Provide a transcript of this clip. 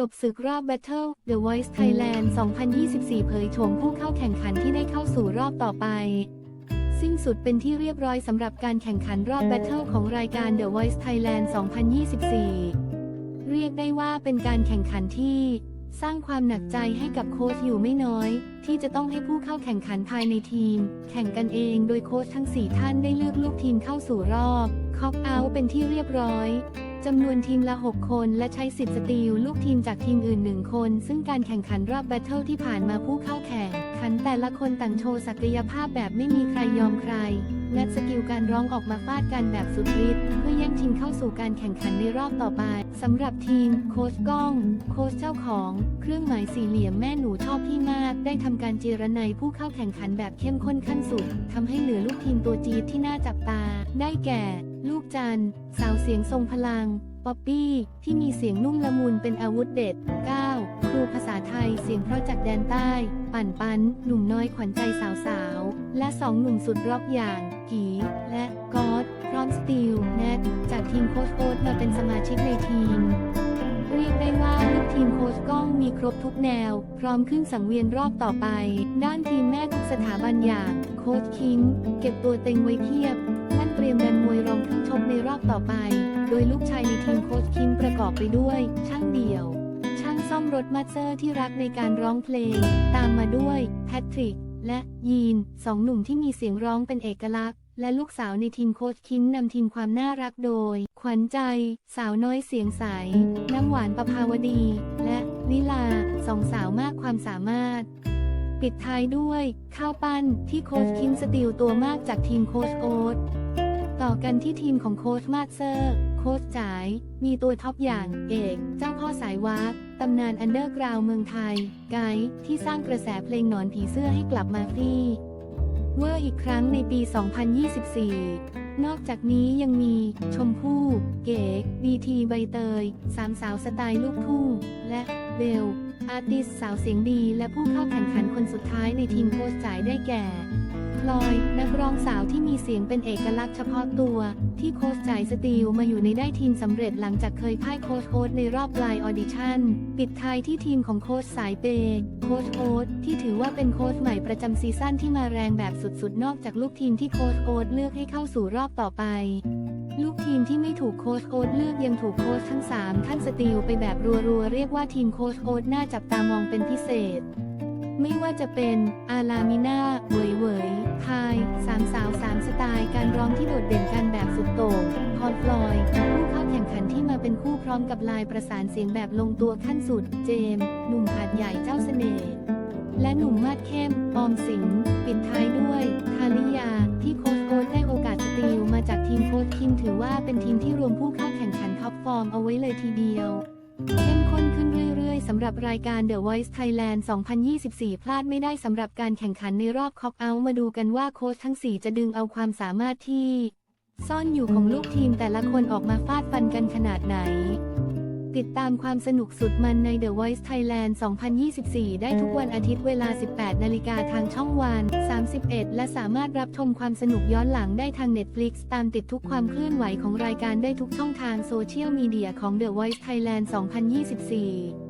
จบศึกรอบ Battle The Voice Thailand 2024 เผยโฉมผู้เข้าแข่งขันที่ได้เข้าสู่รอบต่อไป สิ้นสุดเป็นที่เรียบร้อยสำหรับการแข่งขันรอบ Battle ของรายการ The Voice Thailand 2024 เรียกได้ว่าเป็นการแข่งขันที่ สร้างความหนักใจให้กับโค้ชอยู่ไม่น้อย ที่จะต้องให้ผู้เข้าแข่งขันภายในทีม แข่งกันเองโดยโค้ชทั้ง 4 ท่านได้เลือกลูกทีมเข้าสู่รอบคอกเอาท์เป็นที่เรียบร้อย จำนวนทีมละ 6 คนและใช้สิทธิ์สตีลลูกทีมจากทีมอื่น 1 คน ซึ่งการแข่งขันรอบแบทเทิลที่ผ่านมาผู้เข้าแข่งขันแต่ละคนต่างโชว์ศักยภาพแบบไม่มีใครยอมใครงัดสกิลการร้องออกมาฟาดกันแบบสุดฤทธิ์เพื่อแย่งทีมเข้าสู่การแข่งขันในรอบต่อไปสำหรับทีม โค้ชก้อง โค้ชเจ้าของ เครื่องหมายสี่เหลี่ยมแม่หนูชอบพี่มาก ได้ทำการเจรไนผู้เข้าแข่งขันแบบเข้มข้นขั้นสุดทำให้เหลือลูกทีมตัวจี๊ดที่น่าจับตา ได้แก่ ลูกจันสาวเสียงทรงพลัง ป๊อปปี้ ที่มีเสียงนุ่มละมุนเป็นอาวุธเด็ด 9. ครูภาษาไทยเสียงเพราะจากแดนใต้ ปั่นปัน หนุ่มน้อยขวัญใจสาวๆ และสองหนุ่มสุดร็อกอย่าง กีและกอดพร้อมสตีลแนทจากทีมโค้ชโอ๊ตมาเป็นสมาชิกในทีม เรียกได้ว่าลูกทีมโค้ชก้องมีครบทุกแนว พร้อมขึ้นสังเวียนรอบต่อไป ด้านทีมแม่ทุกสถาบันอย่าง โค้ชคิงเก็บตัวเต็งไว้เพียบ ท่านเตรียมดันมวยรองขึ้นชกในรอบต่อไป โดยลูกชายในทีมโค้ชคิมประกอบไปด้วย ช่างเดี่ยว ช่างซ่อมรถมาสเซอร์ที่รักในการร้องเพลง ตามมาด้วย แพทริก และยีนสองหนุ่มที่มีเสียงร้องเป็นเอกลักษณ์ และลูกสาวในทีมโค้ชคิมนำทีมความน่ารักโดย ขวัญใจ สาวน้อยเสียงใส น้ำหวานประภาวดี และลิลาสองสาวมากความสามารถ ปิดท้ายด้วย ข้าวปั้นที่โค้ชคิมสติลตัวมากจากทีมโค้ชโอ๊ตต่อกันที่ทีมของโค้ชมาสเซอร์ โค้ชจ๋าย มีตัวท็อปอย่าง เอก เจ้าพ่อสายวากตำนานอันเดอร์กราวเมืองไทย ไกด์ที่สร้างกระแสเพลงหนอนผีเสื้อให้กลับมาฟรีเวอร์อีกครั้งในปี 2024 นอกจากนี้ยังมี ชมพู่ เก๋ดีทีใบเตย สามสาวสไตล์ลูกทุ่ง และเบล อาร์ติสสาวเสียงดีและผู้เข้าแข่งขันคนสุดท้ายในทีมโค้ชจ่ายได้แก่ พลอย นักร้องสาวที่มีเสียงเป็นเอกลักษณ์เฉพาะตัว ที่โค้ชจ่ายสตีลมาอยู่ในได้ทีมสำเร็จหลังจากเคยพ่ายโค้ชโอ๊ตในรอบปลายออดิชั่น ปิดท้ายที่ทีมของโค้ชสายเปโค้ชโอ๊ตที่ถือว่าเป็นโค้ชใหม่ประจำซีซั่นที่มาแรงแบบสุดๆ นอกจากลูกทีมที่โค้ชโอ๊ตเลือกให้เข้าสู่รอบต่อไปลูกทีมที่ไม่ถูกโค้ชโอ๊ตเลือกยังถูกโค้ชทั้ง 3 ท่านสตีลไปแบบรัวๆเรียกว่าทีมโค้ชโอ๊ตน่าจับตามองเป็นพิเศษ ไม่ว่าจะเป็นอาลามิน่าเวยเวยพายสามสาวสามสไตล์การร้องที่โดดเด่นกันแบบสุดโต่งพอลฟลอยผู้เข้าแข่งขันที่มาเป็นคู่พร้อมกับลายประสานเสียงแบบลงตัวขั้นสุด เจมส์หนุ่มหาดใหญ่เจ้าเสน่ห์และหนุ่มมาดเข้ม ออมสิงห์ปิดท้ายด้วย ทาริยา ที่โค้ชโอ๊ตได้โอกาสสตีลมาจากทีมโค้ชคิมถือว่าเป็นทีมที่รวมผู้เข้าแข่งขันท็อปฟอร์มเอาไว้เลยทีเดียวเข้มข้น สำหรับรายการ The Voice Thailand 2024 พลาดไม่ได้สำหรับการแข่งขันในรอบคอกเอาท์มาดูกันว่าโค้ชทั้ง 4 จะดึงเอาความสามารถที่ ซ่อนอยู่ของลูกทีมแต่ละคนออกมาฟาดฟันกันขนาดไหน ติดตามความสนุกสุดมันใน The Voice Thailand 2024 ได้ทุกวันอาทิตย์เวลา 18 นาฬิกาทางช่องวัน 31 และสามารถรับชมความสนุกย้อนหลังได้ทาง Netflix ตามติดทุกความเคลื่อนไหวของรายการได้ทุกช่องทางโซเชียลมีเดียของ The Voice Thailand 2024